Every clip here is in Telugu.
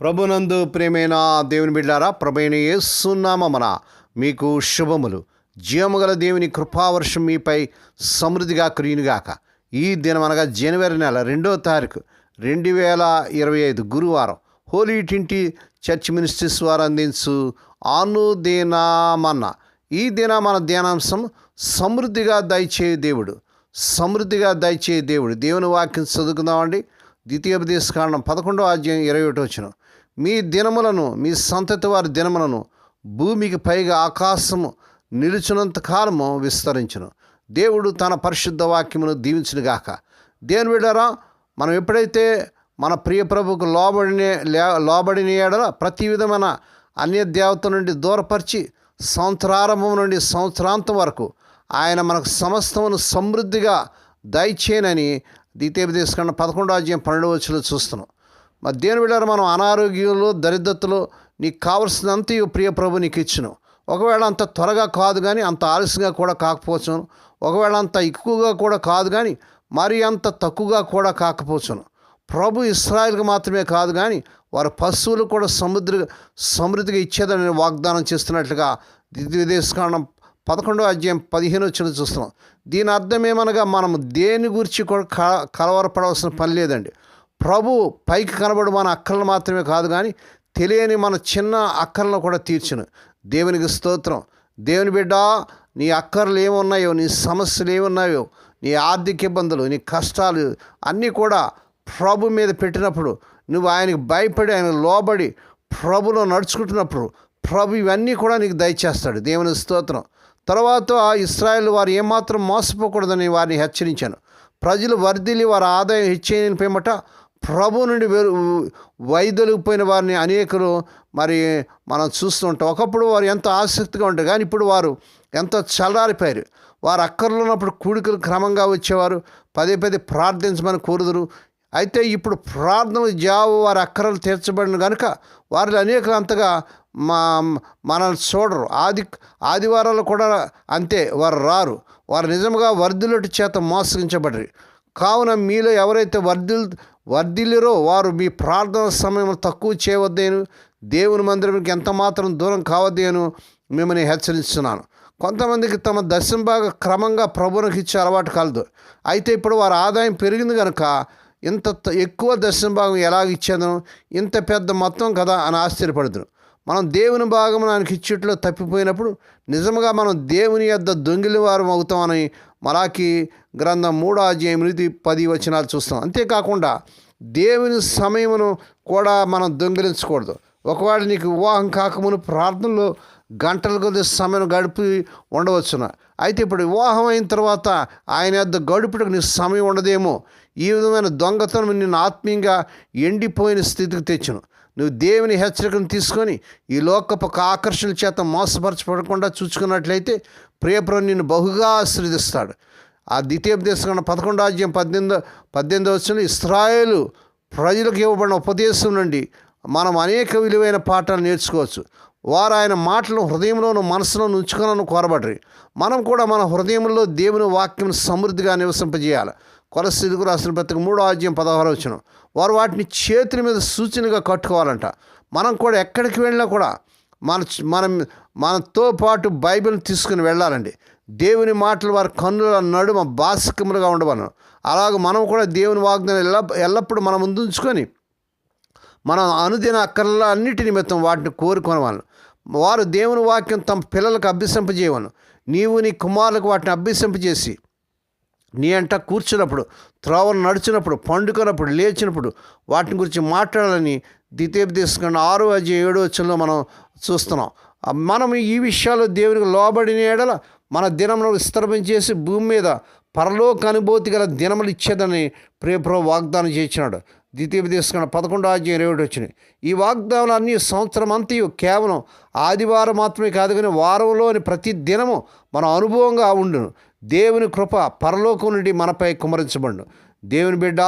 ప్రభునందు ప్రేమైన దేవుని బిడ్డారా ప్రభైన యేసునామన మీకు శుభములు. జీవముగల దేవుని కృపావర్షం మీపై సమృద్ధిగా కురియునుగాక ఈ దినం అనగా జనవరి నెల రెండో తారీఖు రెండు వేల ఇరవై ఐదు గురువారం హోలీ టింటి చర్చ్ మినిస్ట్రీస్ వారు అందించు అనుదినామన్న. ఈ దిన మన ధ్యానాంశం సమృద్ధిగా దయచేయ దేవుడు సమృద్ధిగా దయచేయ దేవుడు. దేవుని వాక్యం చదువుకుందామండి. ద్వితీయోపదేశ కారణం పదకొండో అధ్యాయం ఇరవై ఒకటి వచ్చిన మీ దినములను మీ సంతతి వారి దినములను భూమికి పైగా ఆకాశము నిలిచినంత కాలము విస్తరించును. దేవుడు తన పరిశుద్ధ వాక్యమును దీవించునుగాక దేని బిడ్డారా మనం ఎప్పుడైతే మన ప్రియ ప్రభుకు లోబడిన లే- లోబడిన ఎడల ప్రతి విధమైన అన్య దేవత నుండి దూరపరిచి సంవత్సరారంభం నుండి సంవత్సరాంతం వరకు ఆయన మనకు సమస్తమును సమృద్ధిగా దయచేయనని ద్వితీయోపదేశకన్న పదకొండో అధ్యాయం పన్నెండు వచ్చులో చూస్తున్నాం. మరి దేని బిడ్డారు మనం అనారోగ్యంలో దరిద్రతలో నీకు కావలసినంత ప్రియ ప్రభు నీకు ఇచ్చును. ఒకవేళ అంత త్వరగా కాదు కానీ అంత ఆలస్యంగా కూడా కాకపోవచ్చును. ఒకవేళ అంత ఎక్కువగా కూడా కాదు కానీ మరి అంత తక్కువగా కూడా కాకపోవచ్చును. ప్రభు ఇస్రాయల్కి మాత్రమే కాదు కానీ వారి పశువులు కూడా సముద్ర సమృద్ధిగా ఇచ్చేదని వాగ్దానం చేస్తున్నట్లుగా ద్వితీయోపదేశకాండం పదకొండో అధ్యాయం పదిహేను వచ్చిన చూస్తున్నాం. దీని అర్థం ఏమనగా మనం దేని గురించి కూడా కల కలవరపడవలసిన పని లేదండి. ప్రభు పైకి కనబడు మన అక్కలను మాత్రమే కాదు కానీ తెలియని మన చిన్న అక్కలను కూడా తీర్చును. దేవునికి స్తోత్రం. దేవుని బిడ్డ నీ అక్కర్లు ఏమున్నాయో నీ సమస్యలు ఏమున్నాయో నీ ఆర్థిక ఇబ్బందులు నీ కష్టాలు అన్నీ కూడా ప్రభు మీద పెట్టినప్పుడు నువ్వు ఆయనకి భయపడి ఆయన లోబడి ప్రభులో నడుచుకుంటున్నప్పుడు ప్రభు ఇవన్నీ కూడా నీకు దయచేస్తాడు. దేవుని స్తోత్రం. తర్వాత ఇస్రాయల్ వారు ఏమాత్రం మోసపోకూడదని వారిని హెచ్చరించాను. ప్రజలు వర్ధిలి వారి ఆదాయం హెచ్చైన పేమట ప్రభు నుండి వెరు వైదొలిగిపోయిన వారిని అనేకులు మరి మనం చూస్తుంటాం ఒకప్పుడు వారు ఎంతో ఆసక్తిగా ఉంటారు కానీ ఇప్పుడు వారు ఎంతో చల్లారిపోయారు. వారు అక్కర్లు ఉన్నప్పుడు కూడికలు క్రమంగా వచ్చేవారు. పదే పదే ప్రార్థించమని కోరుదురు. అయితే ఇప్పుడు ప్రార్థన జావు వారి అక్కరలు తీర్చబడిన కనుక వారిలో అనేకులు అంతగా మా మనల్ని చూడరు. ఆది ఆదివారాలు కూడా అంతే వారు రారు. వారు నిజంగా వర్ధులటి చేత మోసగించబడరు కావున మీలో ఎవరైతే వర్ధులు వర్ధిల్లిరో వారు మీ ప్రార్థన సమయం తక్కువ చేయవద్దేను. దేవుని మందిరంకి ఎంత మాత్రం దూరం కావద్దేను మిమ్మల్ని హెచ్చరిస్తున్నాను. కొంతమందికి తమ దర్శనం బాగా క్రమంగా ప్రభునికి ఇచ్చే అలవాటు కలదు. అయితే ఇప్పుడు వారి ఆదాయం పెరిగింది కనుక ఇంత త- ఎక్కువ దర్శనం భాగం ఎలాగ ఇచ్చేదను? ఇంత పెద్ద మొత్తం కదా అని ఆశ్చర్యపడుతును మనం దేవుని భాగం ఆయనకి ఇచ్చేట్లో తప్పిపోయినప్పుడు నిజంగా మనం దేవుని యొద్ద దొంగిలి వారం అవుతామని మరాకి గ్రంథం మూడో అధ్యాయం పది వచనాలు చూస్తాం. అంతేకాకుండా దేవుని సమయమును కూడా మనం దొంగిలించకూడదు. ఒకవేళ నీకు వివాహం కాకమును ప్రార్థనలో గంటల కొద్ది సమయం గడిపి ఉండవచ్చున. అయితే ఇప్పుడు వివాహం అయిన తర్వాత ఆయన యొద్ద గడుపుటకు నీ సమయం ఉండదేమో. ఈ విధమైన దొంగతనం నిన్ను ఆత్మీయంగా ఎండిపోయిన స్థితికి తెచ్చును. నువ్వు దేవుని హెచ్చరికను తీసుకొని ఈ లోకపు ఒక ఆకర్షణ చేత మోసపరచబడకుండా చూసుకున్నట్లయితే ప్రియపురం నిన్ను బహుగా ఆశ్రదిస్తాడు ఆ ద్వితీయోపదేశం పదకొండో అధ్యాయం పద్దెనిమిదో పద్దెనిమిదో వచ్చిన ఇస్రాయేలు ప్రజలకు ఇవ్వబడిన ఉపదేశం నుండి మనం అనేక విలువైన పాఠాలు నేర్చుకోవచ్చు. వారు ఆయన మాటలను హృదయంలోను మనసులో ఉంచుకోవాలని కోరబడరు మనం కూడా మన హృదయంలో దేవుని వాక్యం సమృద్ధిగా నివసింపజేయాలి. కొలస్థితికి రాసిన పత్రిక మూడో అధ్యాయం పదహారు వచ్చినాం వారు వాటిని చేతుల మీద సూచనగా కట్టుకోవాలంట. మనం కూడా ఎక్కడికి వెళ్ళినా కూడా మన మనం మనతో పాటు బైబిల్ని తీసుకుని వెళ్ళాలండి. దేవుని మాటలు వారి కన్నుల నడుమ బాసికములుగా ఉండవను అలాగే మనం కూడా దేవుని వాగ్దానం ఎల్ల ఎల్లప్పుడూ మనం ముందుంచుకొని మనం అనుదిన అక్కర్ల అన్నిటి నిమిత్తం వాటిని కోరుకొనవాలను. వారు దేవుని వాక్యం తమ పిల్లలకు అభ్యసింపజేయవను నీవు నీ కుమారులకు వాటిని అభ్యసింపజేసి నీ అంట కూర్చున్నప్పుడు త్రోవను నడిచినప్పుడు పండుకున్నప్పుడు లేచినప్పుడు వాటిని గురించి మాట్లాడాలని ద్వితీయోపదేశం ఆరో అధ్యాయం ఏడో వచ్చంలో మనం చూస్తున్నాం. మనం ఈ విషయాలు దేవునికి లోబడిన ఏడల మన దినమును విస్తరించేసి భూమి మీద పరలోక అనుభూతి గల దినములు ఇచ్చేదని ప్రియప్రభు వాగ్దానం చేసినాడు. ద్వితీయోపదేశం పదకొండో అధ్యాయం ఇరవై ఒకటి వచ్చినాయి ఈ వాగ్దానాలు అన్ని సంవత్సరం అంతయు కేవలం ఆదివారం మాత్రమే కాదు కానీ వారంలోని ప్రతి దినము మన అనుభవంగా ఉండును. దేవుని కృప పరలోకం నుండి మనపై కుమరించబడును. దేవుని బిడ్డ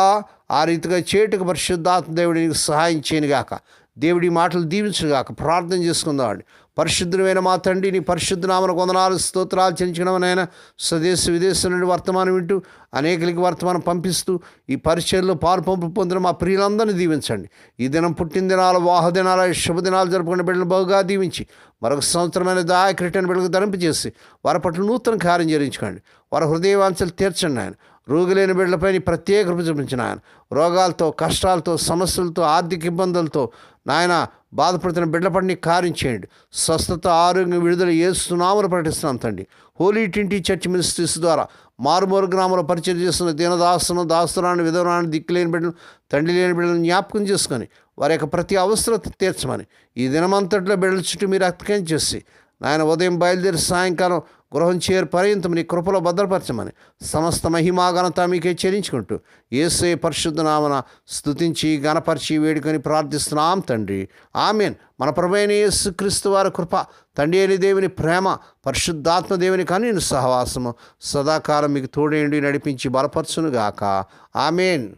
ఆ రీతిగా చేటుకు పరిశుద్ధాత్మ దేవుడికి సహాయం చేయనుగాక. దేవుడి మాటలు దీవించుగాక ప్రార్థన చేసుకుందామండి. పరిశుద్ధమైన మా తండ్రి నీ పరిశుద్ధ నామన కొందనాలు స్తోత్రాలు చెల్లించడమనైనా స్వదేశ విదేశం నుండి వర్తమానం వింటూ అనేకలకి వర్తమానం పంపిస్తూ ఈ పరిచయంలో పాల్పంపు పొందిన మా ప్రియులందరినీ దీవించండి. ఈ దినం పుట్టినదినాలు వాహదినాలు శుభదినాలు జరుపుకునే బిడ్డలు బహుగా దీవించి మరొక సంవత్సరమైన దాయకరిటైన బిడ్డలకు ధరింపజేసి వారి పట్ల నూతన కార్యం జరించుకోండి వారి హృదయవాంఛలు తీర్చండి ఆయన రోగులేని బిడ్డలపై నీ ప్రత్యేక కృప చూపించిన ఆయన. రోగాలతో కష్టాలతో సమస్యలతో ఆర్థిక ఇబ్బందులతో నాయన బాధపడుతున్న బిడ్డల పడిని కార్యం చేయండి. స్వస్థత ఆరోగ్యం విడుదల ఏస్తున్నామని ప్రకటిస్తున్నాం తండ్రి. హోలీ టింటి చర్చ్ మినిస్ట్రీస్ ద్వారా మారుమూరు గ్రామంలో పరిచయం చేస్తున్న దీనదాసును దాస్తురాన్ని విధవరాన్ని దిక్కులేని బిడ్డలు తండ్రి లేని బిడ్డలను జ్ఞాపకం చేసుకొని వారి యొక్క ప్రతి అవసరత తీర్చమని ఈ దినమంతట్లో బిడ్డల చుట్టూ మీరు అక్కం చేసి నాయన ఉదయం బయలుదేరి సాయంకాలం గృహం చేరు పర్యంతం నీ కృపలో భద్రపరచమని సమస్త మహిమాఘనత మీకే చెల్లించుకుంటూ ఏసే పరిశుద్ధనామన స్థుతించి గణపరిచి వేడుకొని ప్రార్థిస్తున్నాం తండ్రి. ఆమెన్. మన ప్రభైన యేసుక్రీస్తు వారి కృప తండ్రి దేవుని ప్రేమ పరిశుద్ధాత్మ దేవుని కానీ సహవాసము సదాకాలం మీకు తోడేండి నడిపించి బలపరచునుగాక. ఆమెన్.